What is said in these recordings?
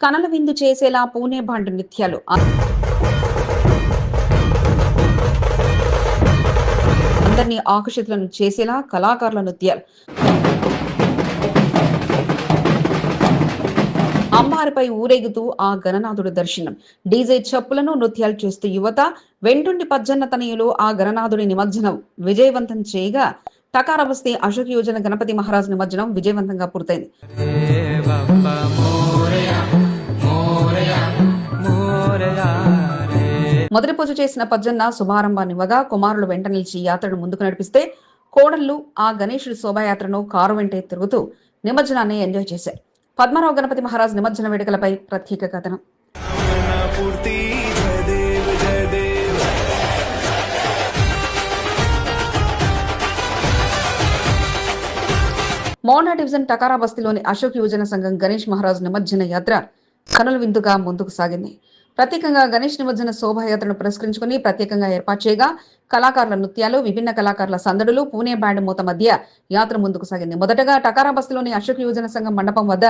కనల విందు చేసేలా పూణే బాండ్ నృత్యాలు అందరినీ ఆకర్షితులను చేసేలా కళాకారుల నృత్యాలు. అమ్మారిపై ఊరేగుతూ ఆ గణనాథుడు దర్శనం. డీజే చెప్పులను నృత్యాలు చేస్తూ యువత వెంటుండి పజ్జన్న తనయులు ఆ గణనాథుడి నిమజ్జనం విజయవంతం చేయగా టకార బస్తీ అశోక్ యోజన గణపతి మహారాజ్ నిమజ్జనం విజయవంతంగా పూర్తయింది. మొదటి పూజ చేసిన పజ్జన్న శుభారంభాన్నివ్వగా కుమారులు వెంట నిలిచి యాత్రను ముందుకు నడిపిస్తే కోడళ్ళు ఆ గణేశుడి శోభాయాత్రను కారు వెంటే తిరుగుతూ నిమజ్జనాన్ని ఎంజాయ్ చేశారు. పద్మరావు గణపతి మహారాజ్ నిమజ్జన వేడుకలపై ప్రత్యేక కథనం. మోనా డివిజన్ టకారా బస్తీలోని అశోక్ యువజన సంఘం గణేష్ మహారాజ్ నిమజ్జన యాత్ర కనుల విందుగా ముందుకు సాగింది. ప్రత్యేకంగా గణేష్ నిమజ్జన శోభాయాత్రను పురస్కరించుకుని ప్రత్యేకంగా ఏర్పాటు చేయగా కళాకారుల నృత్యాలు విభిన్న కళాకారుల సందడులు పూణే బ్యాండ్ మూత మధ్య యాత్ర ముందుకు సాగింది. మొదటగా టకారా బస్సులోని అశోక్ యువజన సంఘం మండపం వద్ద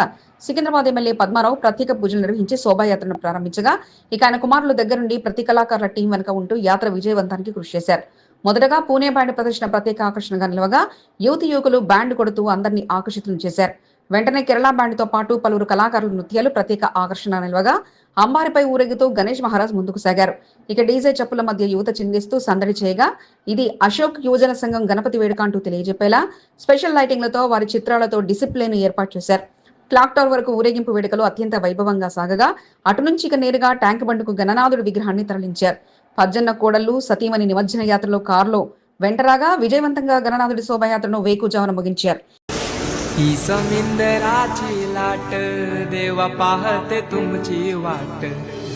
సికింద్రాబాద్ ఎమ్మెల్యే పద్మారావు ప్రత్యేక పూజలు నిర్వహించి శోభాయాత్రను ప్రారంభించగా ఇక ఆయన కుమారుల దగ్గరుండి ప్రతి కళాకారుల టీం వెనుక ఉంటూ యాత్ర విజయవంతానికి కృషి చేశారు. మొదటగా పూణే బ్యాండ్ ప్రదర్శన ప్రత్యేక ఆకర్షణగా నిలవగా యువతి యువకులు బ్యాండ్ కొడుతూ అందరినీ ఆకర్షితులు చేశారు. వెంటనే కేరళ బ్యాండ్తో పాటు పలువురు కళాకారుల నృత్యాలు ప్రత్యేక ఆకర్షణ నిలవగా అంబారిపై ఊరేగుతూ గణేష్ మహారాజ్ ముందుకు సాగారు. ఇక డీజే చెప్పుల మధ్య యువత చిందిస్తూ సందడి చేయగా ఇది అశోక్ యువజన సంఘం గణపతి వేడుక అంటూ తెలియజెప్పేలా స్పెషల్ లైటింగ్లతో వారి చిత్రాలతో డిసిప్లిన్ ఏర్పాటు చేశారు. క్లాక్ టవర్ వరకు ఊరేగింపు వేడుకలు అత్యంత వైభవంగా సాగగా అటు నుంచి ఇక నేరుగా ట్యాంక్ బండుకు గణనాథుడి విగ్రహాన్ని తరలించారు. పజ్జన్న కోడళ్ళు సతీమణి నిమజ్జన యాత్రలో కారులో వెంటరాగా విజయవంతంగా గణనాథుడి శోభాయాత్రను వేకుజామున ముగించారు. ही समिंदराची लाट देवा पाहते तुमची वाट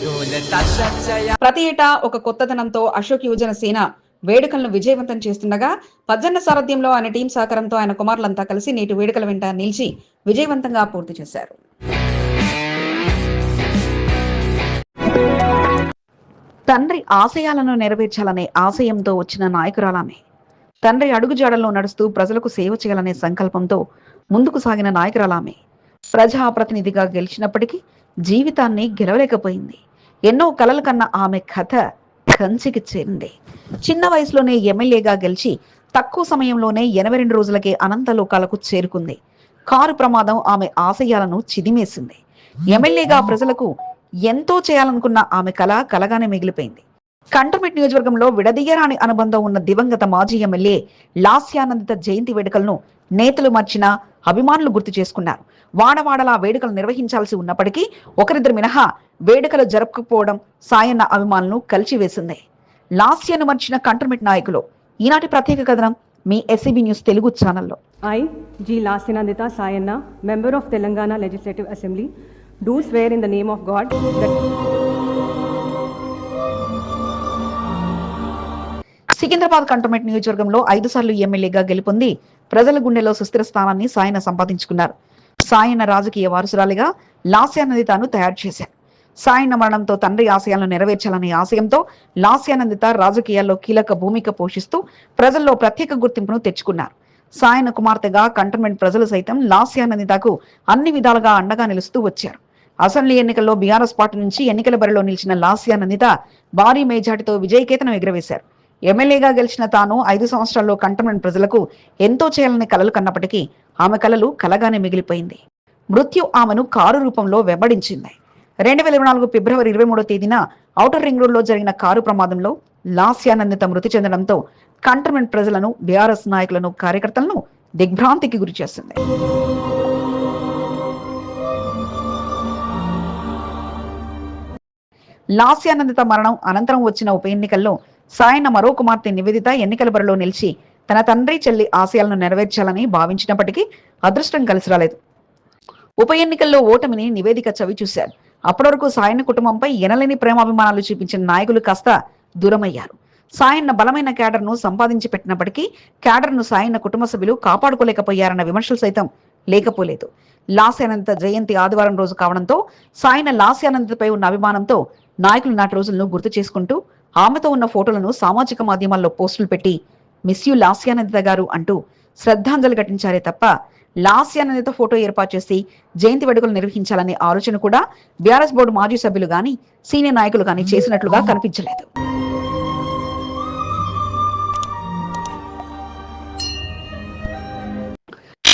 ढोल ताशाच्या या ప్రతి ఏటా ఒక కొత్తదనంతో అశోక్ యువజన సేన వేడుకలను విజయవంతం చేస్తుండగా పజ్జన్న సారథ్యంలో ఆయన టీం సహకారంతో ఆయన కుమారులంతా కలిసి నేటి వేడుకల వెంట నిలిచి విజయవంతంగా పూర్తి చేశారు తండ్రి ఆశయాలను నెరవేర్చాలనే ఆశయంతో వచ్చిన నాయకురాలామె తండ్రి అడుగుజాడల్లో నడుస్తూ ప్రజలకు సేవ చేయాలనే సంకల్పంతో ముందుకు సాగిన నాయకురాలామె. ప్రజాప్రతినిధిగా గెలిచినప్పటికీ జీవితాన్ని గెలవలేకపోయింది. ఎన్నో కలలు కన్న ఆమె కథ కంచికి చేరింది. చిన్న వయసులోనే ఎమ్మెల్యేగా గెలిచి తక్కువ సమయంలోనే ఎనభై రెండు రోజులకే అనంత లోకాలకు చేరుకుంది. కారు ప్రమాదం ఆమె ఆశయాలను చిదిమేసింది. ఎమ్మెల్యేగా ప్రజలకు ఎంతో చేయాలనుకున్న ఆమె కళ కలగానే మిగిలిపోయింది. కంటోన్మెంట్ నియోజకవర్గంలో విడదీయరాని అనుబంధం ఉన్న దివంగత మాజీ ఎమ్మెల్యే లాస్యానందిత జయంతి వేడుకలను నేతలు మర్చిన అభిమానులు గుర్తు చేసుకున్నారు. వాడవాడలా వేడుకలు నిర్వహించాల్సి ఉన్నప్పటికీ ఒకరిద్దరు మినహా వేడుకలు జరపకపోవడం సాయన్న అభిమానులను కలిచివేసింది. లాస్యాను మర్చిన కంటోన్మెంట్ నాయకులు. ఈనాటి ప్రత్యేక కథనం మీ ఎస్సీబీ న్యూస్ తెలుగు ఛానల్లో. G. Lasinandita Sayanna, member of Telangana Legislative Assembly, do swear in the name of God that Secunderabad cantonment నియోజకవర్గంలో ఐదు సార్లు ఎమ్మెల్యేగా గెలుపొంది ప్రజల గుండెలో సుస్థిర స్థానాన్ని సాయన సంపాదించుకున్నారు. సాయన రాజకీయ వారసురాలిగా లాస్యానంది తాను తయారు చేశారు. సాయన మరణంతో తండ్రి ఆశయాలను నెరవేర్చాలనే ఆశయంతో లాస్యానందిత రాజకీయాల్లో కీలక భూమిక పోషిస్తూ ప్రజల్లో ప్రత్యేక గుర్తింపును తెచ్చుకున్నారు. సాయన కుమార్తెగా కంటోన్మెంట్ ప్రజలు సైతం లాస్యానందితకు అన్ని విధాలుగా అండగా నిలుస్తూ వచ్చారు. అసెంబ్లీ ఎన్నికల్లో బీఆర్ఎస్ పార్టీ నుంచి ఎన్నికల బరిలో నిలిచిన లాస్యానందిత భారీ మేజాటితో విజయకేతనం ఎగురవేశారు. ఎమ్మెల్యేగా గెలిచిన తాను ఐదు సంవత్సరాల్లో కంటోన్మెంట్ ప్రజలకు ఎంతో చేయాలని కలలు కన్నప్పటికీ ఆమె కలలు కలగానే మిగిలిపోయింది. మృత్యు ఆమెను కారు రూపంలో వెంబడించింది. రెండు వేల ఇరవై నాలుగు ఫిబ్రవరి ఇరవై మూడో తేదీన ఔటర్ రింగ్ రోడ్లో జరిగిన కారు ప్రమాదంలో లాస్యానందిత మృతి చెందడంతో కంటర్మెంట్ ప్రజలను బీఆర్ఎస్ నాయకులను కార్యకర్తలను దిగ్భ్రాంతికి గురి చేసింది. లాస్యానందిత మరణం అనంతరం వచ్చిన ఉప ఎన్నికల్లో సాయన్న మరో కుమార్తె నివేదిత ఎన్నికల బరిలో నిలిచి తన తండ్రి చెల్లి ఆశయాలను నెరవేర్చాలని భావించినప్పటికీ అదృష్టం కలిసి రాలేదు. ఉప ఎన్నికల్లో ఓటమిని నివేదిక చవి చూశారు. అప్పటి వరకు సాయన్న కుటుంబంపై ఎనలేని ప్రేమాభిమానాలు చూపించిన నాయకులు కాస్త దూరమయ్యారు. సాయన్న బలమైన క్యాడర్ను సంపాదించి పెట్టినప్పటికీ క్యాడర్ను సాయన్న కుటుంబ సభ్యులు కాపాడుకోలేకపోయారన్న విమర్శలు సైతం లేకపోలేదు. లాస్యానందిత జయంతి ఆదివారం రోజు కావడంతో సాయన లాస్యానందితపై ఉన్న అభిమానంతో నాయకులు నాటి రోజులను గుర్తు చేసుకుంటూ ఆమెతో ఉన్న ఫోటోలను సామాజిక మాధ్యమాల్లో పోస్టులు పెట్టి మిస్ యూ లాస్యానందిత గారు అంటూ శ్రద్ధాంజలి ఘటించారే తప్ప లాస్యానందిత ఫోటో ఏర్పాటు చేసి జయంతి వేడుకలు నిర్వహించాలనే ఆలోచన కూడా బీఆర్ఎస్ బోర్డు మాజీ సభ్యులు గాని సీనియర్ నాయకులు గాని చేసినట్లుగా కనిపించలేదు.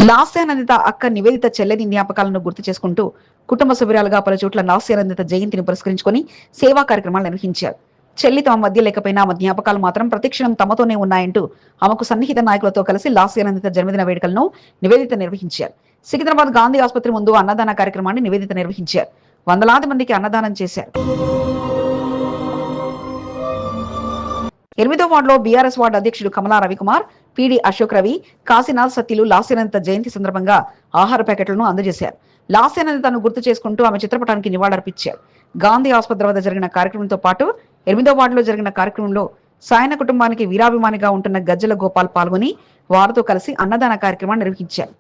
లాస్యానందిత అక్క నివేదిత చెల్లెని జ్ఞాపకాలను గుర్తు చేసుకుంటూ కుటుంబ సభ్యురాలుగా పలు చోట్ల లాస్యానందిత జయంతిని పురస్కరించుకొని సేవా కార్యక్రమాలు నిర్వహించారు. చెల్లి తమ మధ్య లేకపోయినా ఆమె జ్ఞాపకాలు మాత్రం ప్రతిక్షణం తమతోనే ఉన్నాయంటూ ఆమెకు సన్నిహిత నాయకులతో కలిసి లాస్యానందిత జన్మదిన వేడుకలను నివేదిత నిర్వహించారు. సికింద్రాబాద్ గాంధీ ఆసుపత్రి ముందు అన్నదాన కార్యక్రమాన్ని నివేదిత నిర్వహించారు. వందలాది మందికి అన్నదానం చేశారు. ఎనిమిదో వార్డులో బీఆర్ఎస్ వార్డు అధ్యక్షుడు కమలా రవికుమార్ పిడి అశోక్ రవి కాశీనాథ్ సత్యులు లాస్యానందిత జయంతి సందర్భంగా ఆహార ప్యాకెట్లను అందజేశారు. లాస్యానందితను గుర్తు చేసుకుంటూ ఆమె చిత్రపటానికి నివాళులర్పించారు. గాంధీ ఆసుపత్రి వద్ద జరిగిన కార్యక్రమంతో పాటు ఎనిమిదో వార్డులో జరిగిన కార్యక్రమంలో సాయన కుటుంబానికి వీరాభిమానిగా ఉంటున్న గజ్జల గోపాల్ పాల్గొని వారితో కలిసి అన్నదాన కార్యక్రమాన్ని నిర్వహించారు.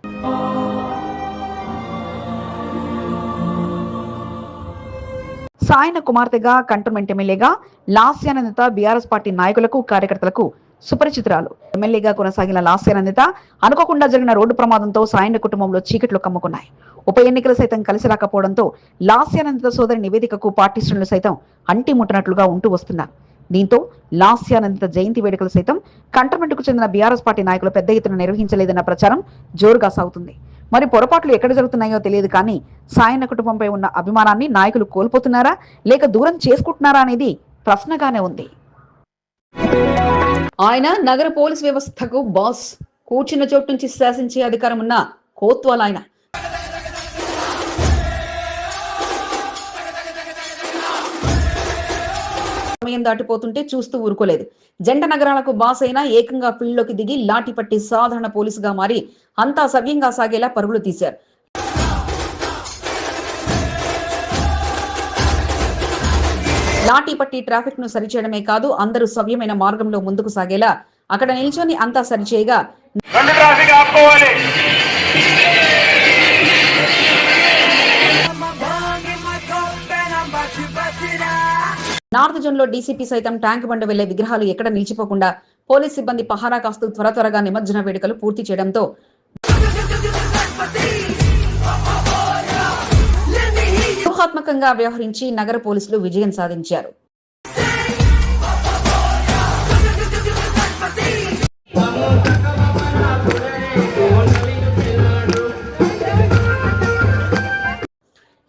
సాయన కుమార్తెగా కంటోన్మెంట్ ఎమ్మెల్యేగా లాస్యానందిత బీఆర్ఎస్ పార్టీ నాయకులకు కార్యకర్తలకు సుపరిచితురాలు. ఎమ్మెల్యేగా కొనసాగిన లాస్యానందిత అనుకోకుండా జరిగిన రోడ్డు ప్రమాదంతో సాయన కుటుంబంలో చీకట్లు కమ్ముకున్నాయి. ఉప ఎన్నికలు సైతం కలిసి రాకపోవడంతో లాస్యానందిత సోదరి నివేదికకు పార్టీ శ్రేణులు సైతం అంటిముట్టనట్లుగా ఉంటూ వస్తున్నారు. దీంతో లాస్యానందిత జయంతి వేడుకలు సైతం కంటమెంటుకు చెందిన బీఆర్ఎస్ పార్టీ నాయకులు పెద్ద ఎత్తున నిర్వహించలేదన్న ప్రచారం జోరుగా సాగుతుంది. మరి పొరపాట్లు ఎక్కడ జరుగుతున్నాయో తెలియదు కానీ సాయన్న కుటుంబంపై ఉన్న అభిమానాన్ని నాయకులు కోల్పోతున్నారా? లేక దూరం చేసుకుంటున్నారా అనేది ప్రశ్నగానే ఉంది. ఆయన నగర పోలీస్ వ్యవస్థకు బాస్. కూర్చున్న చోటు నుంచి శాసించే అధికారం ఉన్న కోత్వాల్ ఆయన. సమయం దాటిపోతుంటే చూస్తూ ఊరుకోలేదు. జంట నగరాలకు బాస్ అయినా ఏకంగా ఫీల్డ్లోకి దిగి లాఠీ పట్టి సాధారణ పోలీసుగా మారి అంతా సవ్యంగా సాగేలా పరుగులు తీశారు. లాఠీ పట్టి ట్రాఫిక్ను సరిచేయడమే కాదు అందరూ సవ్యమైన మార్గంలో ముందుకు సాగేలా అక్కడ నిల్చొని అంతా సరిచేయగా నార్త్ జోన్లో డీసీపీ సైతం ట్యాంక్ బండ వెళ్ళే విగ్రహాలు ఎక్కడ నిలిచిపోకుండా పోలీస్ సిబ్బంది పహారా కాస్తూ త్వర త్వరగా నిమజ్జన వేడుకలు పూర్తి చేయడంతో వ్యూహాత్మకంగా వ్యవహరించి నగర పోలీసులు విజయం సాధించారు.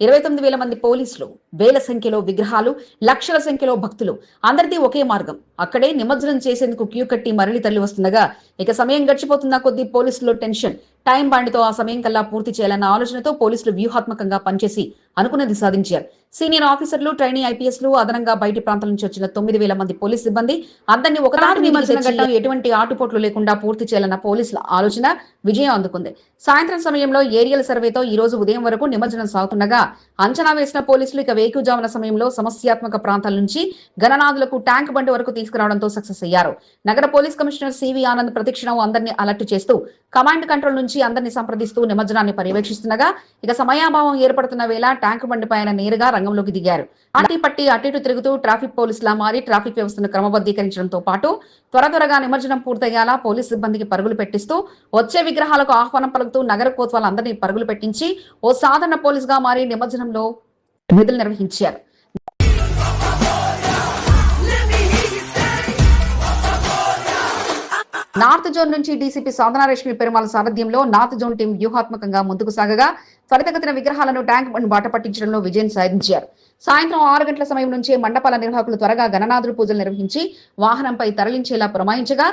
ఇరవై తొమ్మిది వేల మంది పోలీసులు వేల సంఖ్యలో విగ్రహాలు లక్షల సంఖ్యలో భక్తులు అందరిది ఒకే మార్గం. అక్కడే నిమజ్జనం చేసేందుకు క్యూ కట్టి మరలి తరలి వస్తుండగా ఇక సమయం గడిచిపోతున్న కొద్దీ పోలీసుల్లో టెన్షన్. టైం బాండ్తో ఆ సమయం కల్లా పూర్తి చేయాలన్న ఆలోచనతో పోలీసులు వ్యూహాత్మకంగా పనిచేసి అనుకున్నది సాధించారు. సీనియర్ ఆఫీసర్లు ట్రైనీ ఐపీఎస్లు అదనంగా బయటి ప్రాంతాల నుంచి వచ్చిన తొమ్మిది వేల మంది పోలీస్ సిబ్బంది అందరినీ ఒకనాటి ఘట్టం ఎటువంటి ఆటుపోట్లు లేకుండా పూర్తి చేయాలన్న పోలీసుల ఆలోచన విజయం అందుకుంది. సాయంత్రం సమయంలో ఏరియల్ సర్వేతో ఈ రోజు ఉదయం వరకు నిమజ్జనం సాగుతుండగా అంచనా వేసిన పోలీసులు ఇక వేకుజామున సమయంలో సమస్యాత్మక ప్రాంతాల నుంచి గణనాథులకు ట్యాంక్ బండి వరకు తీసుకురావడంతో సక్సెస్ అయ్యారు. నగర పోలీస్ కమిషనర్ సివి ఆనంద్ ప్రతిక్షణం అందరినీ అలర్ట్ చేస్తూ కమాండ్ కంట్రోల్ నుంచి అందరినీ సంప్రదిస్తూ నిమజ్జనాన్ని పర్యవేక్షిస్తుండగా ఇక సమయాభావం ఏర్పడుతున్న వేళ ట్యాంక్ బండి పైన నేరుగా రంగంలోకి దిగారు. ఆటి పట్టి అటు ఇటు తిరుగుతూ ట్రాఫిక్ పోలీసులా మారి ట్రాఫిక్ వ్యవస్థను క్రమబద్ధీకరించడంతో పాటు త్వర త్వరగా నిమజ్జనం పూర్తయ్యేలా పోలీస్ సిబ్బందికి పరుగులు పెట్టిస్తూ వచ్చే విగ్రహాలకు ఆహ్వానం పలుకుతూ నగర కోత్వాలందరినీ పరుగులు పెట్టించి ఓ సాధారణ పోలీసుగా మారి నిమజ్జనంలో విధులు నిర్వహించారు. నార్త్ జోన్ నుంచి డీసీపీ సాధనారేష్మి పెరుమాల సారథ్యంలో నార్త్ జోన్ టీం వ్యూహాత్మకంగా ముందుకు సాగగా త్వరితగతిన విగ్రహాలను ట్యాంక్ బండ్ బాట పట్టించడంలో విజయం సాధించారు. సాయంత్రం ఆరు గంటల సమయం నుంచే మండపాల నిర్వాహకులు త్వరగా గణనాథుడు పూజలు నిర్వహించి వాహనంపై తరలించేలా పురమాయించగా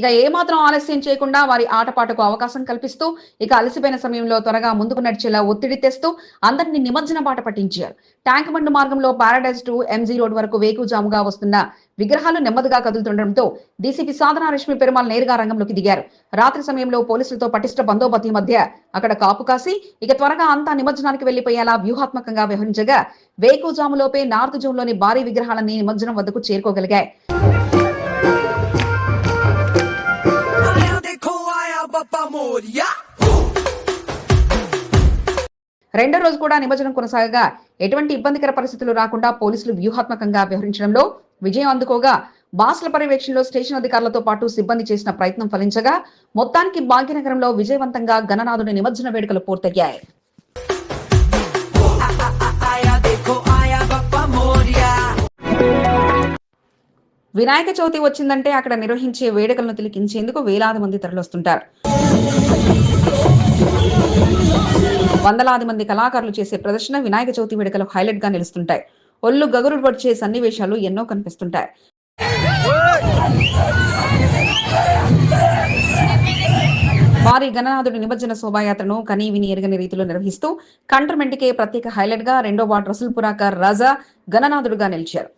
ఇక ఏమాత్రం ఆలస్యం చేయకుండా వారి ఆటపాటకు అవకాశం కల్పిస్తూ ఇక అలసిపోయిన సమయంలో త్వరగా ముందుకు నడిచేలా ఒత్తిడి తెస్తూ అందరినీ నిమజ్జన బాట పట్టించారు. ట్యాంక్ బండ్ మార్గంలో పారాడైజ్ టు ఎంజీ రోడ్ వరకు వేకుజాముగా వస్తున్న విగ్రహాలు నెమ్మదిగా కదులుతుండటంతో డీసీపీ సాధన రష్మి పెరుమాల్ నేరుగా రంగంలోకి దిగారు. రాత్రి సమయంలో పోలీసులతో పటిష్ట బందోబస్తు మధ్య అక్కడ కాపు కాసి ఇక త్వరగా అంతా నిమజ్జనానికి వెళ్ళిపోయేలా వ్యూహాత్మకంగా వ్యవహరించగా వేకుజాములోపే నార్త్ జోన్లోని భారీ విగ్రహాలన్నీ నిమజ్జనం వద్దకు చేరుకోగలిగాయి. రెండో రోజు కూడా నిమజ్జనం కొనసాగగా ఎటువంటి ఇబ్బందికర పరిస్థితులు రాకుండా పోలీసులు వ్యూహాత్మకంగా వ్యవహరించడంలో విజయం అందుకోగా బాసుల పర్యవేక్షణలో స్టేషన్ అధికారులతో పాటు సిబ్బంది చేసిన ప్రయత్నం ఫలించగా మొత్తానికి భాగ్యనగరంలో విజయవంతంగా గణనాథుడి నిమజ్జన వేడుకలు పూర్తయ్యాయి. వినాయక చవితి వచ్చిందంటే అక్కడ నిర్వహించే వేడుకలను తిలకించేందుకు వేలాది మంది తరలివస్తుంటారు. వందలాది మంది కళాకారులు చేసే ప్రదర్శన వినాయక చవితి వేడుకలు హైలైట్గా నిలుస్తుంటాయి. ఒళ్ళు గగురు పడిచే సన్నివేశాలు ఎన్నో కనిపిస్తుంటాయి. భారీ గణనాథుడి నిమజ్జన శోభాయాత్రను కనీ విని ఎరగని రీతిలో నిర్వహిస్తూ కంటర్మెంట్కే ప్రత్యేక హైలైట్గా రెండో వార్డు రసుల్పురాకర్ రాజా గణనాథుడుగా నిలిచారు.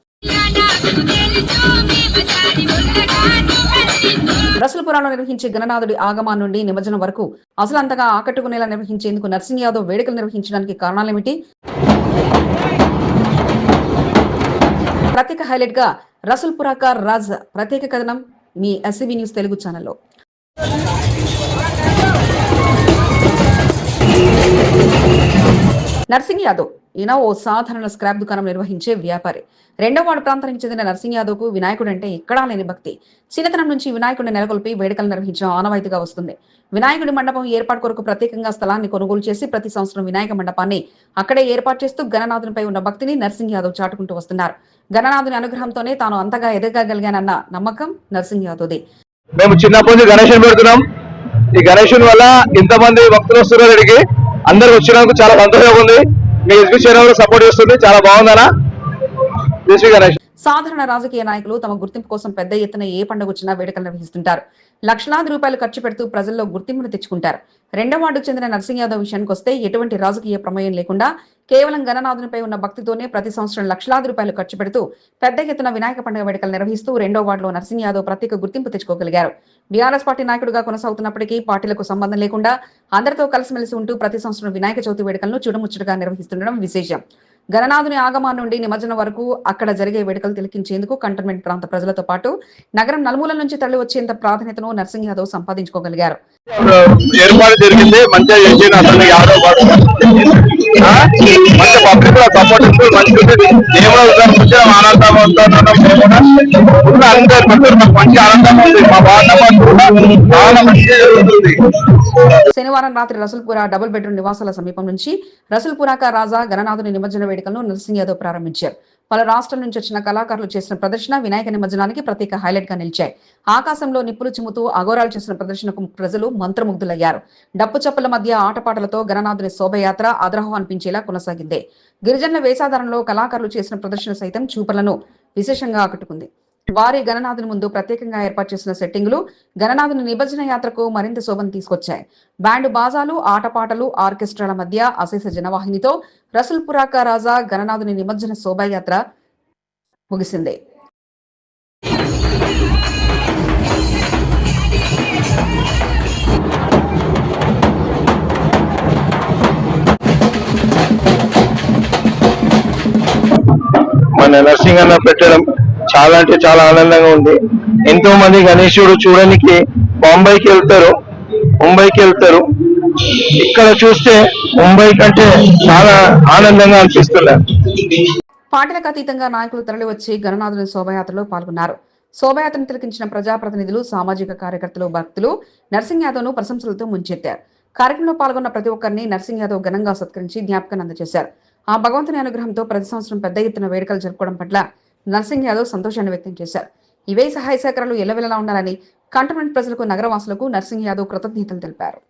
దశలపురాలో నిర్వహించే గణనాథుడి ఆగమా నుండి నిమజ్జనం వరకు అసలు అంతగా ఆకట్టుకునేలా నిర్వహించేందుకు నర్సింగ్ యాదవ్ వేడుకలు నిర్వహించడానికి కారణాలేమిటి? ప్రత్యేక హైలైట్గా రసూల్పురాకర్ రాజ్ ప్రత్యేక కథనం మీ ఎస్సీబీ న్యూస్ తెలుగు ఛానల్లో. నర్సింగ్ యాదవ్ ఈయన ఓ సాధారణ స్క్రాప్ దుకాణం నిర్వహించే వ్యాపారి. రెండవ వాడు ప్రాంతానికి చెందిన నర్సింగ్ యాదవ్కు వినాయకుడు అంటే ఎక్కడా లేని భక్తి. చిన్నతనం నుంచి వినాయకుడిని నెలకొల్పి వేడుకలు నిర్వహించడం ఆనవాయితీగా వస్తుంది. వినాయకుడి మండపం ఏర్పాటు కొరకు ప్రత్యేకంగా స్థలాన్ని కొనుగోలు చేసి ప్రతి సంవత్సరం వినాయక మండపాన్ని అక్కడే ఏర్పాటు చేస్తూ గణనాథునిపై ఉన్న భక్తిని నర్సింగ్ యాదవ్ చాటుకుంటూ వస్తున్నారు. గణనాథుని అనుగ్రహంతోనే తాను అంతగా ఎదగగలిగానన్న నమ్మకం నర్సింగ్ యాదవ్ది. మేము చిన్నప్పటి నుంచి గణేషన్ పెడుతున్నాం. ఈ గణేషన్ వల్ల ఇంతమంది భక్తులు వస్తున్నారు ఇక్కడికి. అందరు వచ్చినందుకు చాలా సంతోషంగా ఉంది. మీ ఎస్బీ చైర్మన్ సపోర్ట్ చేస్తుంది. చాలా బాగుందనా సాధారణ రాజకీయ నాయకులు తమ గుర్తింపు కోసం పెద్ద ఎత్తున ఏ పండుగ వచ్చినా వేడుకలు నిర్వహిస్తుంటారు. లక్షలాది రూపాయలు ఖర్చు పెడుతూ ప్రజల్లో గుర్తింపును తెచ్చుకుంటారు. రెండవ వార్డుకు చెందిన నర్సింగ్ యాదవ్ విషయానికి వస్తే ఎటువంటి రాజకీయ ప్రమేయం లేకుండా కేవలం గణనాథునిపై ఉన్న భక్తితోనే ప్రతి సంవత్సరం లక్షలాది రూపాయలు ఖర్చు పెడుతూ పెద్ద ఎత్తున వినాయక పండుగ వేడుకలు నిర్వహిస్తూ రెండో వార్డులో నర్సింగ్ యాదవ్ ప్రత్యేక గుర్తింపు తెచ్చుకోగలిగారు. బీఆర్ఎస్ పార్టీ నాయకుడిగా కొనసాగుతున్నప్పటికీ పార్టీలకు సంబంధం లేకుండా అందరితో కలిసిమెలిసి ఉంటూ ప్రతి సంవత్సరం వినాయక చవితి వేడుకలను చూడముచ్చటగా నిర్వహిస్తుండడం విశేషం. గణనాథుని ఆగమాన్ నుండి నిమజ్జనం వరకు అక్కడ జరిగే వేడుకలు తిలకించేందుకు కంటోన్మెంట్ ప్రాంత ప్రజలతో పాటు నగరం నలుమూలల నుంచి తరలి వచ్చేంత ప్రాధాన్యతను నర్సింగ్ యాదవ్ సంపాదించుకోగలిగారు. ఏర్పాటు జరిగింది. మంచిగా చేసిన అతను యాదవ్ పాటు ఆ? మంచి పబ్లిక్లో సపోర్ట్ ఇస్తూ మంచి దేవుడు ఉదర్శించిన ఆనందంగా ఉంటున్నాం మేము కూడా. ఉన్న అందరు భక్తులు మాకు మంచి ఆనందంగా ఉంది. మా వాతావరణం కూడా చాలా మంచిగా జరుగుతుంది. శనివారం రాత్రి రసూల్పుర డబుల్ బెడ్రూమ్ నివాసాల సమీపం నుంచి రసూల్పురాక రాజా గణనాథుని నిమజ్జన వేడుకలను నర్సింగ్ యాదవ్ ప్రారంభించారు. పలు రాష్ట్రాల నుంచి వచ్చిన కళాకారులు చేసిన ప్రదర్శన వినాయక నిమజ్జనానికి ప్రత్యేక హైలైట్గా నిలిచాయి. ఆకాశంలో నిప్పులు చిమ్ముతూ అఘోరాలు చేసిన ప్రదర్శనకు ప్రజలు మంత్రముగ్ధులయ్యారు. డప్పు చప్పుల మధ్య ఆటపాటలతో గణనాథుని శోభయాత్ర ఆదరహం అనిపించేలా కొనసాగింది. గిరిజనుల వేషాధారంలో కళాకారులు చేసిన ప్రదర్శన సైతం చూపలను విశేషంగా ఆకట్టుకుంది. వారి గణనాథుని ముందు ప్రత్యేకంగా ఏర్పాటు చేసిన సెట్టింగులు గణనాథుని నిమజ్జన యాత్రకు మరింత శోభను తీసుకొచ్చాయి. బ్యాండ్ బాజాలు ఆటపాటలు ఆర్కెస్ట్రాల మధ్య అశేష జనవాహినితో రసూల్పురాక రాజా గణనాథుని నిమజ్జన శోభాయాత్ర ముగిసింది. మన నర్సింగ్ అన్న పెట్టడం చాలా అంటే చాలా ఆనందంగా ఉంది. ఎంతో మంది గణేశుడు చూడడానికి బాంబేకి వెళ్తారు. ముంబైకి వెళ్తారు. ఇక్కడ చూస్తే ముంబై కంటే చాలా ఆనందంగా అనిపిస్తున్నారు. పాటలకు అతీతంగా నాయకులు తరలివచ్చి గణనాథుని శోభయాత్రలో పాల్గొన్నారు. శోభయాత్రను తిలకించిన ప్రజాప్రతినిధులు సామాజిక కార్యకర్తలు భక్తులు నర్సింగ్ యాదవ్ను ప్రశంసలతో ముంచెత్తారు. కార్యక్రమంలో పాల్గొన్న ప్రతి ఒక్కరిని నర్సింగ్ యాదవ్ ఘనంగా సత్కరించి జ్ఞాపకం అందజేశారు. ఆ భగవంతుని అనుగ్రహంతో ప్రతి సంవత్సరం పెద్ద ఎత్తున వేడుకలు జరుపుకోవడం పట్ల నర్సింగ్ యాదవ్ సంతోషాన్ని వ్యక్తం చేశారు. ఇవే సహాయ సహకారాలు ఎల్లవెల్లలా ఉండాలని కంటోన్మెంట్ ప్రజలకు నగరవాసులకు నర్సింగ్ యాదవ్ కృతజ్ఞతలు తెలిపారు.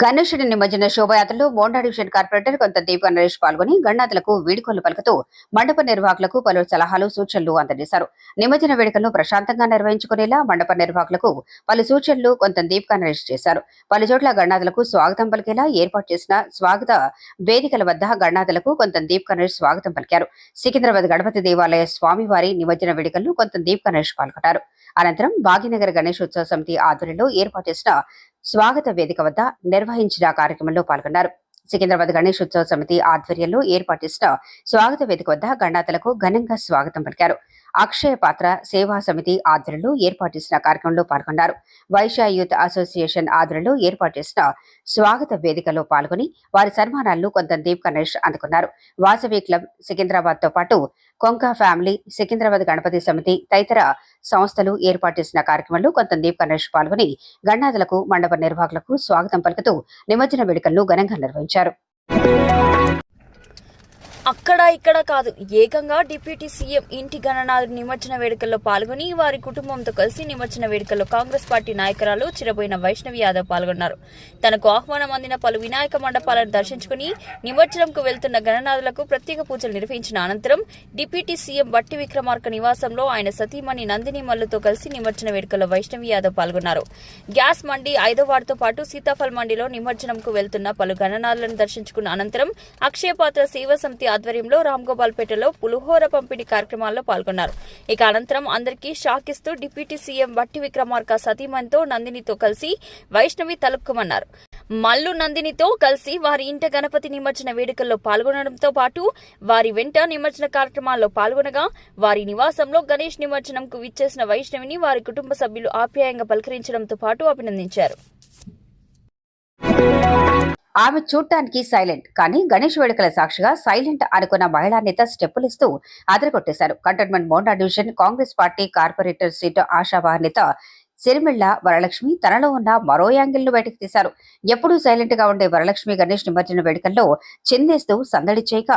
గణేశుడి నిమజ్జన శోభయాత్రలో మోండా డివిజన్ కార్పొరేటర్ కొంత దీప నరేష్ పాల్గొని గణనాథులకు వీడుకోలు పలుకుతూ మండప నిర్వాహకులకు పలు సలహాలు సూచనలు అందజేశారు. నిమజ్జన వేడుకలను ప్రశాంతంగా నిర్వహించుకునేలా మండప నిర్వాహకులకు పలు సూచనలు కొంత దీపికా నరేష్ చేశారు. పలు చోట్ల గణనాథులకు స్వాగతం పలికేలా ఏర్పాటు చేసిన స్వాగత వేదికల వద్ద గణనాథులకు కొంత దీపికా నరేష్ స్వాగతం పలికారు. సికింద్రాబాద్ గణపతి దేవాలయ స్వామివారి నిమజ్జన వేడుకలను కొంత దీపికా నరేష్ పాల్గొన్నారు అనంతరం భాగ్యనగర్ గణేశోత్సవ సమితి ఆధ్వర్యంలో ఏర్పాటు చేసిన స్వాగత వేదిక వద్ద నిర్వహించిన కార్యక్రమంలో పాల్గొన్నారు. సికింద్రాబాద్ గణేశోత్సవ సమితి ఆధ్వర్యంలో ఏర్పాటు చేసిన స్వాగత వేదిక వద్ద గణాతలకు ఘనంగా స్వాగతం పలికారు. అక్షయ పాత్ర సేవా సమితి ఆధ్వర్యంలో ఏర్పాటు చేసిన కార్యక్రమంలో పాల్గొన్నారు. వైశ్య యూత్ అసోసియేషన్ ఆధ్వర్యంలో ఏర్పాటు చేసిన స్వాగత వేదికలో పాల్గొని వారి సన్మానాలను కొంత దీప్ గణేష్ అందుకున్నారు. వాసవి క్లబ్ సికింద్రాబాద్తో పాటు కొంక ఫ్యామిలీ సికింద్రాబాద్ గణపతి సమితి తదితర సంస్థలు ఏర్పాటు చేసిన కార్యక్రమంలో కొంత దీప్ గణేష్ పాల్గొని గణనాథులకు మండప నిర్వాహకులకు స్వాగతం పలుకుతూ నిమజ్జన వేడుకలను ఘనంగా నిర్వహించారు. అక్కడ ఇక్కడ కాదు. ఏకంగా డిప్యూటీ సీఎం ఇంటి గణనాథుడి నిమజ్జన వేడుకల్లో పాల్గొని వారి కుటుంబంతో కలిసి నిమజ్జన వేడుకల్లో కాంగ్రెస్ పార్టీ నాయకురాలు చిరబోయిన వైష్ణవి యాదవ్ పాల్గొన్నారు. తనకు ఆహ్వానం అందిన పలు వినాయక మండపాలను దర్శించుకుని నిమజ్జనంకు వెళ్తున్న గణనాథులకు ప్రత్యేక పూజలు నిర్వహించిన అనంతరం డిప్యూటీ సీఎం బట్టి విక్రమార్క నివాసంలో ఆయన సతీమణి నందిని మల్లుతో కలిసి నిమజ్జన వేడుకల్లో వైష్ణవి యాదవ్ పాల్గొన్నారు. గ్యాస్ మండి ఐదో వారితో పాటు సీతాఫల్ మండిలో నిమజ్జనంకు వెళ్తున్న పలు గణనాథులను దర్శించుకున్న అనంతరం అక్షయపాత్ర సేవా సమితి ఆధ్వర్యంలో రామ్ గోపాల్పేటలో పులిహోర పంపిణీ కార్యక్రమాల్లో పాల్గొన్నారు. ఇక అనంతరం అందరికీ షాక్ ఇస్తూ డిప్యూటీ సీఎం బట్టి విక్రమార్క సతీమణితో నందినితో కలిసి వైష్ణవి తలుక్కుమన్నారు. మల్లు నందినితో కలిసి వారి ఇంట గణపతి నిమజ్జన వేడుకల్లో పాల్గొనడంతో పాటు వారి వెంట నిమజ్జన కార్యక్రమాల్లో పాల్గొనగా వారి నివాసంలో గణేష్ నిమజ్జనంకు విచ్చేసిన వైష్ణవిని వారి కుటుంబ సభ్యులు ఆప్యాయంగా పలకరించడంతో పాటు అభినందించారు. ఆమె చూడటానికి సైలెంట్. కానీ గణేష్ వేడుకల సాక్షిగా సైలెంట్ అనుకున్న మహిళా నేత స్టెప్పులిస్తూ అదరగొట్టేశారు. Cantonment Monda division Congress party corporator seat ఆశావా నేత సిరిమిళ్ళ వరలక్ష్మి తనలో ఉన్న మరో యాంగిల్ను బయటకు తీశారు. ఎప్పుడూ సైలెంట్గా ఉండే వరలక్ష్మి గణేష్ నిమజ్జన వేడుకల్లో చిందేస్తూ సందడి చేయక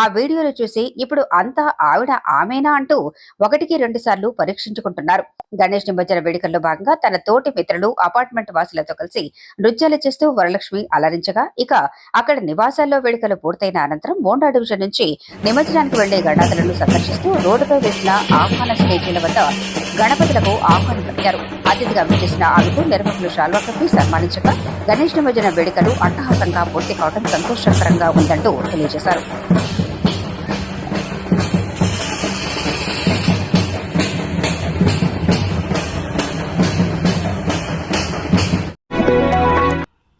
ఆ వీడియోలు చూసి ఇప్పుడు అంతా ఆవిడ ఆమెనా అంటూ ఒకటికి రెండు సార్లు పరీక్షించుకుంటున్నారు. గణేష్ నిమజ్జన వేడుకల్లో భాగంగా తన తోటి మిత్రులు అపార్ట్మెంట్ వాసులతో కలిసి నృత్యాలు చేస్తూ వరలక్ష్మి అలరించగా ఇక అక్కడ నివాసాల్లో వేడుకలు పూర్తయిన అనంతరం మోండా డివిజన్ నుంచి నిమజ్జనానికి వెళ్ళే గణాదులను సందర్శిస్తూ రోడ్డుపై వేసిన ఆహ్వాన స్టేజీల వద్ద గణపతులకు ఆహ్వానం పలికారు. అతిథిగా విచ్చేసిన ఆమెకు నిర్వాహకులు శాల్వా కప్పి సన్మానించగా గణేష్ నిమజ్జన వేడుకలు అట్టహాసంగా పూర్తి కావడం సంతోషకరంగా ఉందంటూ తెలియజేశారు.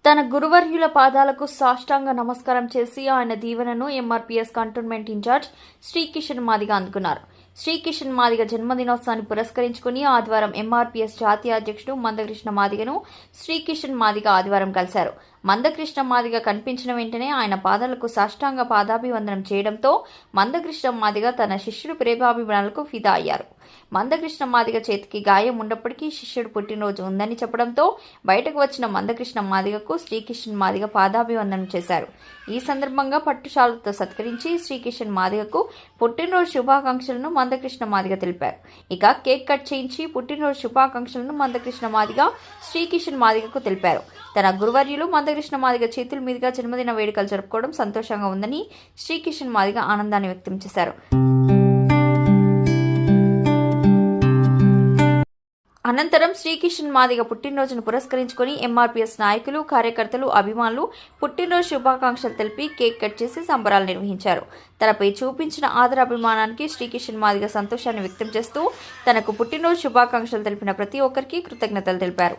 తన గురువర్యుల పాదాలకు సాష్టాంగ నమస్కారం చేసి ఆయన దీవెనను MRPS cantonment in-charge Shri Kishan అందుకున్నారు. శ్రీకిషన్ మాదిగ జన్మదినోత్సవాన్ని పురస్కరించుకుని ఆదివారం ఎంఆర్పీఎస్ జాతీయ అధ్యక్షుడు మందకృష్ణ మాదిగను శ్రీకిషన్ మాదిగ ఆదివారం కలిశారు. మందకృష్ణ మాదిగ కనిపించిన వెంటనే ఆయన పాదాలకు సాష్టాంగ పాదాభివందనం చేయడంతో మందకృష్ణ మాదిగ తన శిష్యుడు ప్రేమాభిమానాలకు ఫిదా అయ్యారు. మందకృష్ణ మాదిగ చేతికి గాయం ఉన్నప్పటికీ శిష్యుడు పుట్టినరోజు ఉందని చెప్పడంతో బయటకు వచ్చిన మందకృష్ణ మాదిగకు శ్రీకిషన్ మాదిగ పాదాభివందనం చేశారు. ఈ సందర్భంగా పట్టుశాలతో సత్కరించి శ్రీకిషన్ మాదిగకు పుట్టినరోజు శుభాకాంక్షలను మందకృష్ణ మాదిగ తెలిపారు. ఇక కేక్ కట్ చేయించి పుట్టినరోజు శుభాకాంక్షలను మందకృష్ణ మాదిగ శ్రీకిషన్ మాదిగకు తెలిపారు. తన గురువర్యులు మందకృష్ణ మాదిగ చేతుల మీదుగా జన్మదిన వేడుకలు జరుపుకోవడం సంతోషంగా ఉందని శ్రీకిషన్ మాదిగ ఆనందాన్ని వ్యక్తం చేశారు. అనంతరం శ్రీకిషన్ మాదిగ పుట్టినరోజును పురస్కరించుకొని ఎంఆర్పీఎస్ నాయకులు కార్యకర్తలు అభిమానులు పుట్టినరోజు శుభాకాంక్షలు తెలిపి కేక్ కట్ చేసి సంబరాలు నిర్వహించారు. తనపై చూపించిన ఆదరాభిమానానికి శ్రీకిషన్ మాదిగ సంతోషాన్ని వ్యక్తం చేస్తూ తనకు పుట్టినరోజు శుభాకాంక్షలు తెలిపిన ప్రతి ఒక్కరికి కృతజ్ఞతలు తెలిపారు.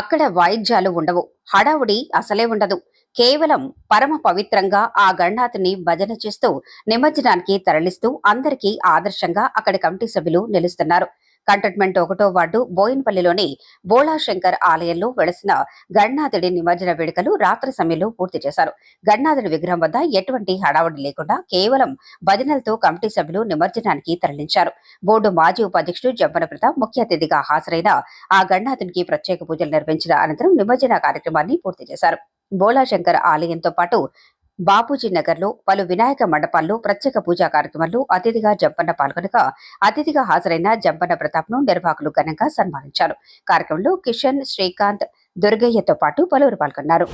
అక్కడ వాయిద్యాలు ఉండవు. హడావుడి అసలే ఉండదు. కేవలం పరమ పవిత్రంగా ఆ గణనాథుని భజన చేస్తూ నిమజ్జనానికి తరలిస్తూ అందరికీ ఆదర్శంగా అక్కడి కమిటీ సభ్యులు నిలుస్తున్నారు. కంటోన్మెంట్ ఒకటో వార్డు బోయిన్పల్లిలోని బోళాశంకర్ ఆలయంలో వెలసిన గణనాథుడి నిమజ్జన వేడుకలు రాత్రి సమయంలో పూర్తి చేశారు. గణనాథుడి విగ్రహం వద్ద ఎటువంటి హడావుడి లేకుండా కేవలం భజనలతో కమిటీ సభ్యులు నిమజ్జనానికి తరలించారు. బోర్డు మాజీ ఉపాధ్యక్షుడు జంపన ప్రతాప్ ముఖ్య అతిథిగా హాజరైన ఆ గణనాథునికి ప్రత్యేక పూజలు నిర్వహించిన అనంతరం నిమజ్జన కార్యక్రమాన్ని పూర్తి చేశారు. బోళాశంకర్ ఆలయంతో పాటు బాపూజీ నగర్లో పలు వినాయక మండపాల్లో ప్రత్యేక పూజా కార్యక్రమాల్లో అతిథిగా జంపన్న పాల్గొనగా అతిథిగా హాజరైన జంపన్న ప్రతాప్ను నిర్వాహకులు ఘనంగా సన్మానించారు. కార్యక్రమంలో కిషన్ శ్రీకాంత్ దుర్గయ్యతో పాటు పలువురు పాల్గొన్నారు.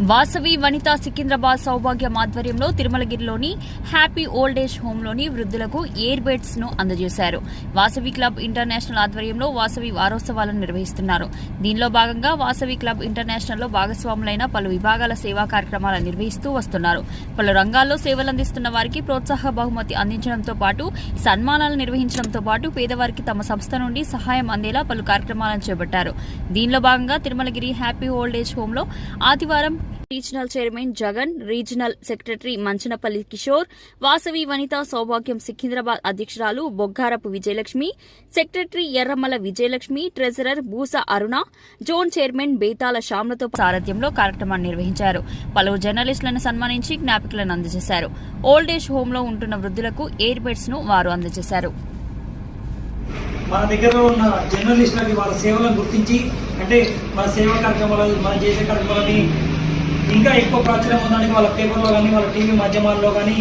వాసవి వనిత సికింద్రాబాద్ సౌభాగ్యం ఆధ్వర్యంలో తిరుమలగిరిలోని హ్యాపీ ఓల్డ్ ఏజ్ హోంలోని వృద్ధులకు ఎయిర్ బెడ్స్ను అందజేశారు. వాసవి క్లబ్ ఇంటర్నేషనల్ ఆధ్వర్యంలో వాసవి వారోత్సవాలను నిర్వహిస్తున్నారు. దీనిలో భాగంగా వాసవి క్లబ్ ఇంటర్నేషనల్లో భాగస్వాములైన పలు విభాగాల సేవా కార్యక్రమాలను నిర్వహిస్తూ వస్తున్నారు. పలు రంగాల్లో సేవలందిస్తున్న వారికి ప్రోత్సాహ బహుమతి అందించడంతో పాటు సన్మానాలు నిర్వహించడంతో పాటు పేదవారికి తమ సంస్థ నుండి సహాయం అందేలా పలు కార్యక్రమాలను చేపట్టారు. దీనిలో భాగంగా తిరుమలగిరి హ్యాపీ ఓల్డ్ ఏజ్ హోమ్లో ఆదివారం regional chairman Jagan regional secretary Manchanapalli Kishore Vasavi Vanitha Soubhagyam Secunderabad అధ్యక్షురాలు Boggarapu Vijayalakshmi secretary Erramala Vijayalakshmi treasurer Boosa Aruna zone chairman Betala శ్యామ్లతో సారథ్యంలో కార్యక్రమాన్ని నిర్వహించారు. పలువురు జర్నలిస్టులను సన్మానించి జ్ఞాపికలను అందజేశారు. ఓల్డ్ ఏజ్ హోమ్లో ఉంటున్న వృద్ధులకు ఎయిర్ బెడ్స్ను వారు అందజేశారు. మన దగ్గర ఉన్న జర్నలిస్టులకి వాళ్ళ సేవలను గుర్తించి అంటే మన సేవా కార్యక్రమాలు మనం చేసే కార్యక్రమాలని ఇంకా ఎక్కువ ప్రాచుర్యం ఉందని వాళ్ళ పేపర్లో కానీ వాళ్ళ టీవీ మాధ్యమాల్లో కానీ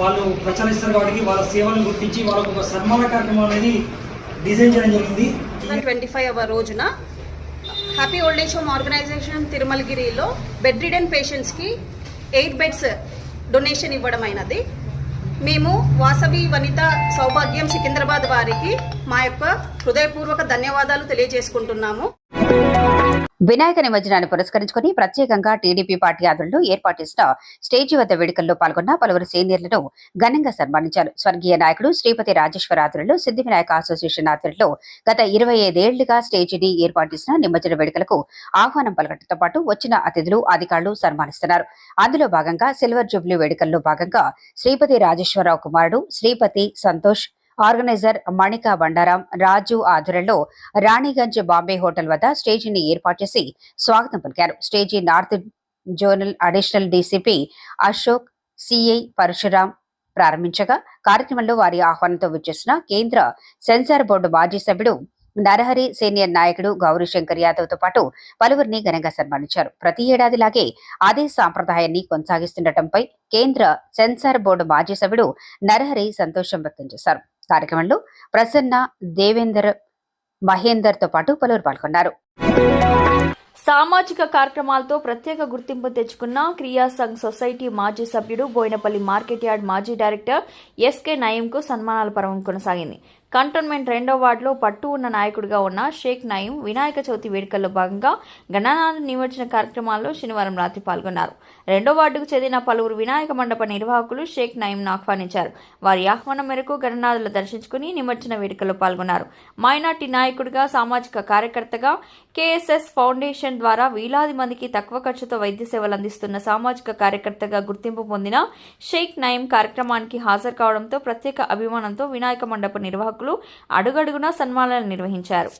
వాళ్ళు ప్రచారిస్తారు కాబట్టి వాళ్ళ సేవలను గుర్తించి వాళ్ళకు ఒక సన్మాన కార్యక్రమం అనేది డిజైన్ చేయడం జరిగింది. ట్వంటీ ఫైవ్ అవర్ రోజున happy old age home organisation తిరుమలగిరిలో bed ridden పేషెంట్స్కి ఎయిట్ బెడ్స్ డొనేషన్ ఇవ్వడం అయినది. మేము వాసవి వనిత సౌభాగ్యం సికింద్రాబాద్ వారికి మా యొక్క హృదయపూర్వక ధన్యవాదాలు తెలియజేసుకుంటున్నాము. వినాయక నిమజ్జనాన్ని పురస్కరించుకుని ప్రత్యేకంగా టీడీపీ పార్టీ ఆధ్వర్యంలో ఏర్పాటు చేసిన స్టేజీ వద్ద వేడుకల్లో పాల్గొన్న పలువురు సీనియర్లను ఘనంగా సన్మానించారు. స్వర్గీయ నాయకుడు శ్రీపతి రాజేశ్వర ఆధ్వర్యంలో సిద్ధి వినాయక అసోసియేషన్ ఆధ్వర్యంలో గత ఇరవై ఐదేళ్ళుగా స్టేజీని ఏర్పాటు చేసిన నిమజ్జన వేడుకలకు ఆహ్వానం పలకడంతో పాటు వచ్చిన అతిథులు అధికారులు సన్మానిస్తున్నారు. అందులో భాగంగా సిల్వర్ జూబ్లీ వేడుకల్లో భాగంగా శ్రీపతి రాజేశ్వరరావు కుమారుడు శ్రీపతి సంతోష్ ఆర్గనైజర్ మణిక బండారాం రాజు ఆధ్వర్యంలో రాణిగంజ్ బాంబే హోటల్ వద్ద స్టేజీని ఏర్పాటు చేసి స్వాగతం పలికారు. Stage north zonal additional DCP Ashok CI Parashuram ప్రారంభించగా కార్యక్రమంలో వారి ఆహ్వానంతో విచ్చేసిన కేంద్ర సెన్సార్ బోర్డు మాజీ సభ్యుడు నరహరి సీనియర్ నాయకుడు గౌరీ శంకర్ యాదవ్తో పాటు పలువురిని ఘనంగా సన్మానించారు. ప్రతి ఏడాదిలాగే అదే సాంప్రదాయాన్ని కొనసాగిస్తుండటంపై కేంద్ర సెన్సార్ బోర్డు మాజీ సభ్యుడు నరహరి సంతోషం వ్యక్తం చేశారు. కార్యక్రమంలో ప్రసన్న దేవేందర్ మహేందర్తో పాటు పలువురు పాల్గొన్నారు. సామాజిక కార్యక్రమాలతో ప్రత్యేక గుర్తింపు తెచ్చుకున్న క్రియా సంఘ్ సొసైటీ మాజీ సభ్యుడు బోయినపల్లి మార్కెట్ యార్డ్ మాజీ డైరెక్టర్ ఎస్కే నయీంకు సన్మానాల పర్వం కొనసాగింది. కంటోన్మెంట్ రెండో వార్డులో పట్టు ఉన్న నాయకుడిగా ఉన్న షేక్ నయీం వినాయక చవితి వేడుకల్లో భాగంగా గణనాథ నిమజ్జన కార్యక్రమాల్లో శనివారం రాత్రి పాల్గొన్నారు. రెండో వార్డుకు చెందిన పలువురు వినాయక మండప నిర్వాహకులు షేక్ నయీంను ఆహ్వానించారు. వారి ఆహ్వానం మేరకు గణనాథులు దర్శించుకుని నిమజ్జన వేడుకల్లో పాల్గొన్నారు. మైనార్టీ నాయకుడిగా సామాజిక కార్యకర్తగా కేఎస్ఎస్ ఫౌండేషన్ ద్వారా వేలాది మందికి తక్కువ ఖర్చుతో వైద్య సేవలు అందిస్తున్న సామాజిక కార్యకర్తగా గుర్తింపు పొందిన షేక్ నయీం కార్యక్రమానికి హాజరు కావడంతో ప్రత్యేక అభిమానంతో వినాయక మండప నిర్వాహకులు అడుగడుగునా సన్మానాలు నిర్వహించారు.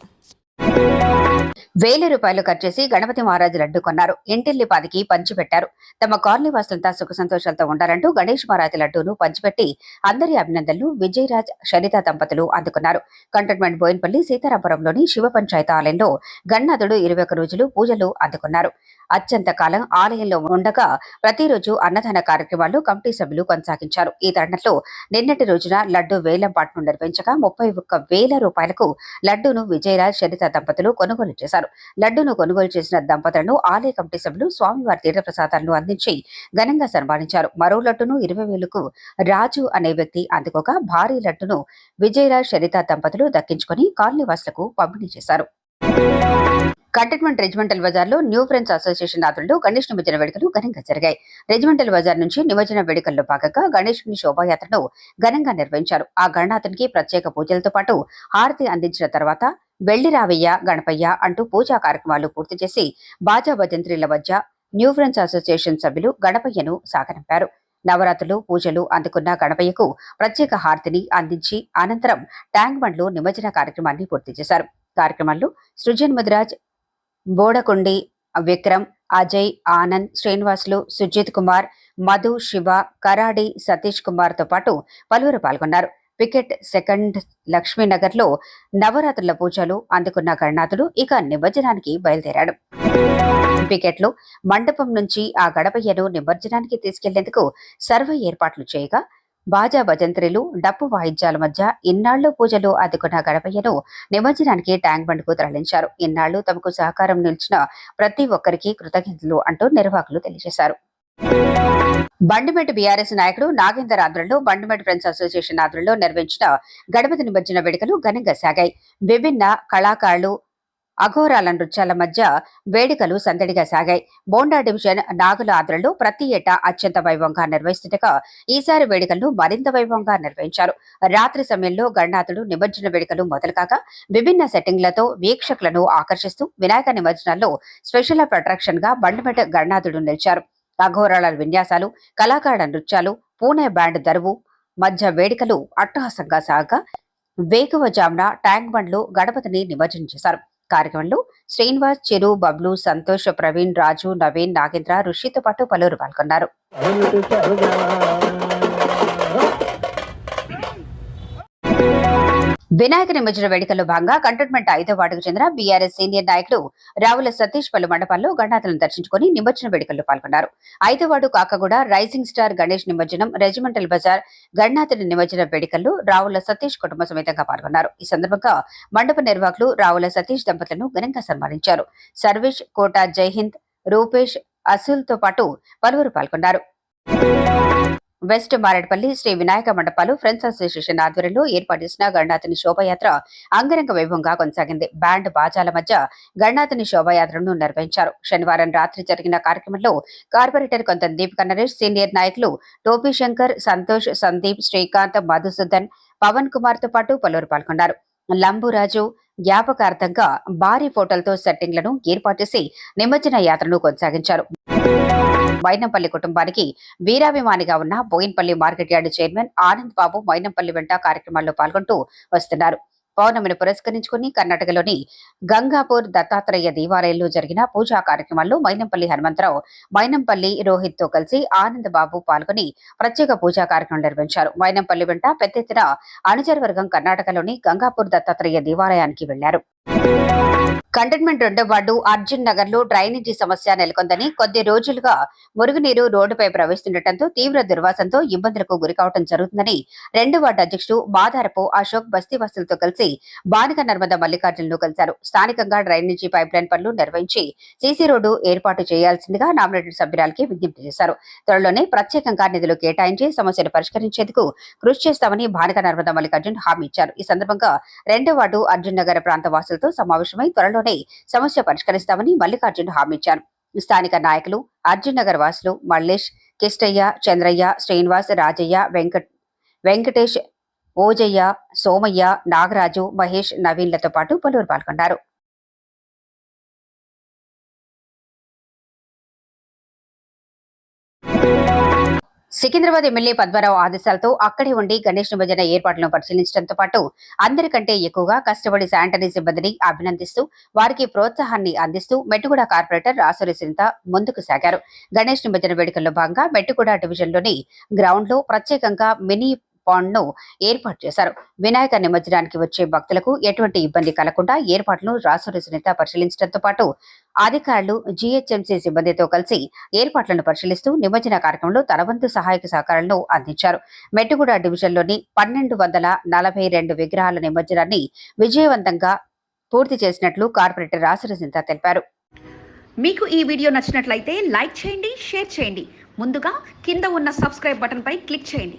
వేల రూపాయలు ఖర్చు చేసి గణపతి మహారాజు లడ్డు కొన్నారు. ఇంటిల్లిపాదికి పంచిపెట్టారు. తమ కాలనీ వాసులంతా సుఖ సంతోషాలతో ఉండాలంటూ గణేష్ మహారాజు లడ్డూను పంచిపెట్టి అందరి అభినందనలు విజయరాజ్ షరిత దంపతులు అందుకున్నారు. కంటోన్మెంట్ బోయిన్పల్లి సీతారాపురంలోని శివ పంచాయతీ ఆలయంలో గణనాథుడు ఇరవై ఒక్క రోజులు పూజలు అందుకున్నారు. అత్యంత కాలం ఆలయంలో ఉండగా ప్రతిరోజు అన్నదాన కార్యక్రమాలు కమిటీ సభ్యులు కొనసాగించారు. ఈ తరుణంలో నిన్నటి రోజున లడ్డు వేలం పాటను నిర్వహించగా ముప్పై ఒక్క వేల రూపాయలకు లడ్డూను విజయరాజ్ షరిత దంపతులు కొనుగోలు చేశారు. లడ్డూను కొనుగోలు చేసిన దంపతులను ఆలయ కమిటీ సభ్యులు స్వామివారి తీర్థప్రసాదాలను అందించి ఘనంగా సన్మానించారు. మరో లడ్డును ఇరవై వేలకు రాజు అనే వ్యక్తి అందుకొక భారీ లడ్డును విజయరాజ్ శరిత దంపతులు దక్కించుకుని కాలనీవాసులకు పంపిణీ చేశారు. కంటోన్మెంట్ రెజిమెంటల్ బజార్లో న్యూ ఫ్రెండ్స్ అసోసియేషన్ ఆధ్వర్యంలో గణేష్ నిమజ్జన వేడుకలు ఘనంగా జరిగాయి. రెజిమెంటల్ బజార్ నుంచి నిమజ్జన వేడుకల్లో భాగంగా గణేశుని శోభాయాత్రను ఘనంగా నిర్వహించారు. ఆ గణనాథునికి ప్రత్యేక పూజలతో పాటు హారతి అందించిన తర్వాత వెళ్ళి రావయ్య గణపయ్య అంటూ పూజా కార్యక్రమాలు పూర్తి చేసి బాజా భజంత్రీల మధ్య న్యూఫ్రెన్స్ అసోసియేషన్ సభ్యులు గణపయ్యను సాగనంపారు. నవరాత్రులు పూజలు అందుకున్న గణపయ్యకు ప్రత్యేక హారతిని అందించి అనంతరం ట్యాంక్ బండ్లో నిమజ్జన కార్యక్రమాన్ని పూర్తి చేశారు. కార్యక్రమంలో సృజన్ ముదిరాజ్ బోడకొండి విక్రమ్ అజయ్ ఆనంద్ శ్రీనివాసులు సుజిత్ కుమార్ మధు శివ కరాడి సతీష్ కుమార్తో పాటు పలువురు పాల్గొన్నారు. పికెట్ సెకండ్ లక్ష్మీనగర్లో నవరాత్రుల పూజలు అందుకున్న గణనాథుడు ఇక నిమజ్జనానికి బయలుదేరాడు. పికెట్లో మండపం నుంచి ఆ గడపయ్యను నిమజ్జనానికి తీసుకెళ్ళేందుకు సర్వ ఏర్పాట్లు చేయగా బాజా భజంత్రిలు డప్పు వాయిద్యాల మధ్య ఇన్నాళ్ళు పూజలు అందుకున్న గడపయ్యను నిమజ్జనానికి ట్యాంక్ బండ్కు తరలించారు. ఇన్నాళ్ళు తమకు సహకారం నిలిచిన ప్రతి ఒక్కరికి కృతజ్ఞతలు అంటూ నిర్వాహకులు తెలియజేశారు. బండిమెట్ బీఆర్ఎస్ నాయకుడు నాగేందర్ ఆధ్వర్యంలో బండిమెట్ ఫ్రెండ్స్ అసోసియేషన్ ఆధ్వర్యంలో నిర్వహించిన గణపతి నిమజ్జన వేడుకలు ఘనంగా సాగాయి. విభిన్న కళాకారులు అఘోరాల నృత్యాల మధ్య వేడుకలు సందడిగా సాగాయి. బోండా డివిజన్ నాగుల ఆధ్వర్యంలో ప్రతి ఏటా అత్యంత వైభవంగా నిర్వహిస్తుండగా ఈసారి వేడుకలను మరింత వైభవంగా నిర్వహించారు. రాత్రి సమయంలో గణనాథుడు నిమజ్జన వేడుకలు మొదలుకాక విభిన్న సెట్టింగ్లతో వీక్షకులను ఆకర్షిస్తూ వినాయక నిమజ్జనాల్లో స్పెషల్ అట్రాక్షన్గా బండిమెట్ గణనాథుడు నిలిచారు. అఘోరాల విన్యాసాలు కళాకారుల నృత్యాలు పూణే బ్యాండ్ దరువు మధ్య వేడుకలు అట్టహాసంగా సాగగా వేకువజామున ట్యాంక్ బండ్లు గణపతిని నిమజ్జనం చేశారు. కార్యక్రమంలో శ్రీనివాస్ చిరు బబ్లు సంతోష్ ప్రవీణ్ రాజు నవీన్ నాగేంద్ర ఋషితో పాటు పలువురు పాల్గొన్నారు. వినాయక నిమజ్జన వేడుకల్లో భాగంగా కంటోన్మెంట్ ఐదో వార్డుకు చెందిన బీఆర్ఎస్ సీనియర్ నాయకులు రావుల సతీష్ పలు మండపాల్లో గణనాథులను దర్శించుకుని నిమజ్జన వేడుకల్లో పాల్గొన్నారు. ఐదో ward Kakaguda rising star Ganesh నిమజ్జనం రెజిమెంటల్ బజార్ గణనాథుని నిమజ్జన వేడుకల్లో రావుల సతీష్ కుటుంబ సమేతంగా పాల్గొన్నారు. ఈ సందర్భంగా మండప నిర్వాహకులు రావుల సతీష్ దంపతులను ఘనంగా సన్మానించారు. సర్వేష్ కోట జైహింద్ రూపేష్ అసూల్తో పాటు పలువురు పాల్గొన్నారు. వెస్ట్ మారేడ్పల్లి శ్రీ వినాయక మండపాలు ఫ్రెండ్స్ అసోసియేషన్ ఆధ్వర్యంలో ఏర్పాటు చేసిన గణనాథుని శోభయాత్ర అంగరంగ వైభవంగా కొనసాగింది. బ్యాండ్ బాజాల మధ్య గణనాథుని శోభయాత్రను నిర్వహించారు. శనివారం రాత్రి జరిగిన కార్యక్రమంలో కార్పొరేటర్ కొంత దీపిక నరేష్ సీనియర్ నాయకులు టోపీ శంకర్ సంతోష్ సందీప్ శ్రీకాంత్ మధుసూదన్ పవన్ కుమార్తో పాటు పలువురు పాల్గొన్నారు. లంబురాజు జ్ఞాపకార్థంగా భారీ ఫోటోలతో సెట్టింగ్లను ఏర్పాటు చేసి నిమజ్జన యాత్రను కొనసాగించారు. మైనంపల్లి కుటుంబానికి వీరాభిమానిగా ఉన్న Bowenpally market yard chairman Anand Babu Mynampally వెంట కార్యక్రమాల్లో పాల్గొంటూ వస్తున్నారు. పౌర్ణమిని పురస్కరించుకుని కర్ణాటకలోని గంగాపూర్ దత్తాత్రేయ దేవాలయంలో జరిగిన పూజా కార్యక్రమాల్లో మైనంపల్లి హనుమంతరావు మైనంపల్లి రోహిత్తో కలిసి ఆనంద్ బాబు పాల్గొని ప్రత్యేక పూజా కార్యక్రమం నిర్వహించారు. మైనంపల్లి వెంట పెద్ద ఎత్తున అనుచరవర్గం కర్ణాటకలోని గంగాపూర్ దత్తాత్రేయ దేవాలయానికి వెళ్ళారు. కంటైన్మెంట్ రెండో వార్డు అర్జున్ నగర్లో డ్రైనేజీ సమస్య నెలకొందని కొద్ది రోజులుగా మురుగునీరు రోడ్డుపై ప్రవేశిస్తుండటంతో తీవ్ర దుర్వాసంతో ఇబ్బందులకు గురికావడం జరుగుతుందని రెండో వార్డు అధ్యక్షుడు బాధారపు అశోక్ బస్తీవాసులతో కలిసి బానిక నర్మద మల్లికార్జునులు కలిశారు. స్థానికంగా డ్రైనేజీ పైప్ లైన్ పనులు నిర్వహించి సీసీ రోడ్డు ఏర్పాటు చేయాల్సిందిగా నామినేటెడ్ సభ్యురాలకి విజ్ఞప్తి చేశారు. త్వరలోనే ప్రత్యేకంగా నిధులు కేటాయించి సమస్యను పరిష్కరించేందుకు కృషి చేస్తామని బానిక నర్మద మల్లికార్జున్ హామీ ఇచ్చారు. ఈ సందర్భంగా రెండో వార్డు అర్జున్ నగర్ ప్రాంత వాసులతో సమావేశమై త్వరలోనే సమస్య పరిష్కరిస్తామని మల్లికార్జున్ హామీ ఇచ్చారు స్థానిక నాయకులు అర్జున్ నగర్ వాసులు మల్లేష్ కిష్టయ్య చంద్రయ్య శ్రీనివాస్ రాజయ్య వెంకట్ వెంకటేష్ ఓజయ్య సోమయ్య నాగరాజు మహేష్ నవీన్లతో పాటు పలువురు పాల్గొన్నారు. సికింద్రాబాద్ ఎమ్మెల్యే పద్మారావు ఆదేశాలతో అక్కడే ఉండి గణేష్ నిమజ్జన ఏర్పాట్లను పరిశీలించడంతో పాటు అందరికంటే ఎక్కువగా కష్టపడి శానిటరీ సిబ్బందిని అభినందిస్తూ వారికి ప్రోత్సాహాన్ని అందిస్తూ మెట్టుగూడ కార్పొరేటర్ రాసూరి సింత ముందుకు సాగారు. గణేష్ నిమజ్జన వేడుకల్లో భాగంగా మెట్టుగూడ డివిజన్లోని గ్రౌండ్లో ప్రత్యేకంగా మినీ పాండ్ను ఏర్పాటు చేశారు. వినాయక నిమజ్జనానికి వచ్చే భక్తులకు ఎటువంటి ఇబ్బంది కలగకుండా ఏర్పాట్లను రాసూరి సునీత పరిశీలించడంతో పాటు అధికారులు జీహెచ్ఎంసీ సిబ్బందితో కలిసి ఏర్పాట్లను పరిశీలిస్తూ నిమజ్జన కార్యక్రమంలో తనవంతు సహాయక సహకారాలను అందించారు. మెట్టుగూడ డివిజన్లోని పన్నెండు వందల నలభై రెండు విగ్రహాల నిమజ్జనాన్ని విజయవంతంగా పూర్తి చేసినట్లు కార్పొరేటర్ రాసరసింత తెలిపారు. మీకు ఈ వీడియో నచ్చినట్లయితే లైక్ చేయండి షేర్ చేయండి. ముందుగా కింద ఉన్న సబ్స్క్రైబ్ బటన్పై క్లిక్ చేయండి.